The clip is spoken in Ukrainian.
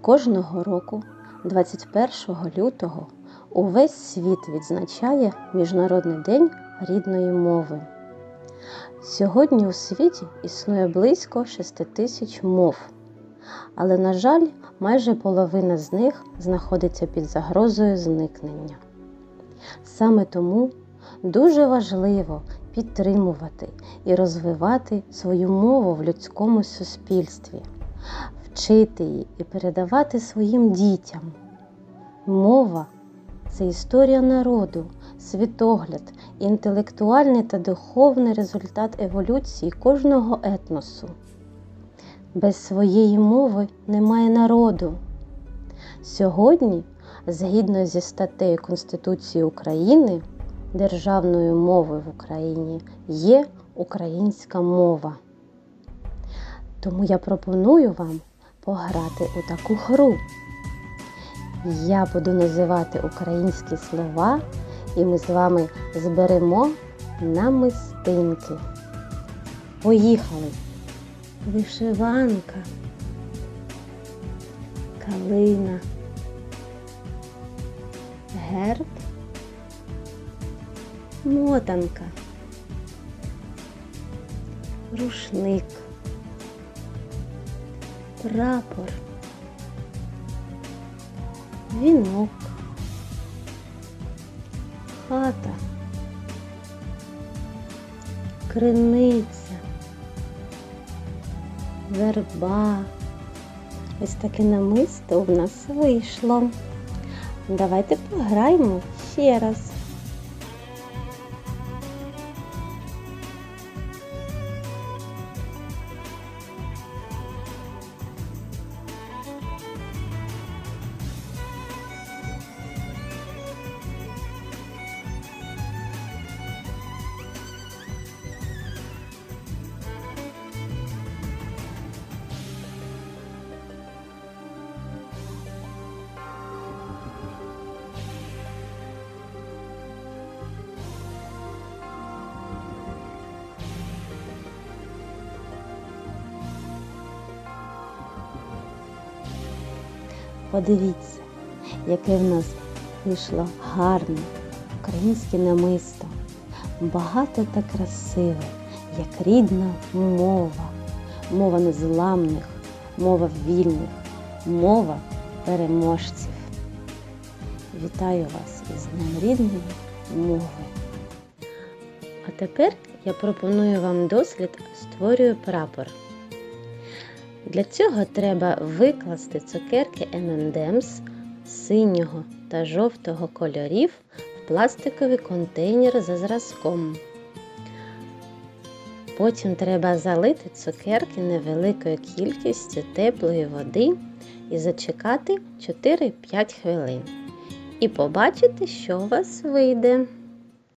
Кожного року, 21 лютого, увесь світ відзначає Міжнародний день рідної мови. Сьогодні у світі існує близько 6 тисяч мов, але, на жаль, майже половина з них знаходиться під загрозою зникнення. Саме тому дуже важливо підтримувати і розвивати свою мову в людському суспільстві, вчити її і передавати своїм дітям. Мова це історія народу, світогляд, інтелектуальний та духовний результат еволюції кожного етносу. Без своєї мови немає народу. Сьогодні, згідно зі статтею Конституції України, державною мовою в Україні є українська мова. Тому я пропоную вам пограти у таку гру. Я буду називати українські слова, і ми з вами зберемо намистинки. Поїхали! Вишиванка, калина, герб, мотанка, рушник, прапор, вінок, хата, криниця, верба. Ось таке намисто в нас вийшло. Давайте пограємо ще раз. Подивіться, яке в нас вийшло гарне українське намисто, багато та красиве, як рідна мова, мова незламних, мова вільних, мова переможців. Вітаю вас із Днем рідної мови. А тепер я пропоную вам дослід Створюю прапор. Для цього треба викласти цукерки M&M's синього та жовтого кольорів в пластиковий контейнер за зразком. Потім треба залити цукерки невеликою кількістю теплої води і зачекати 4-5 хвилин. І побачити, що у вас вийде.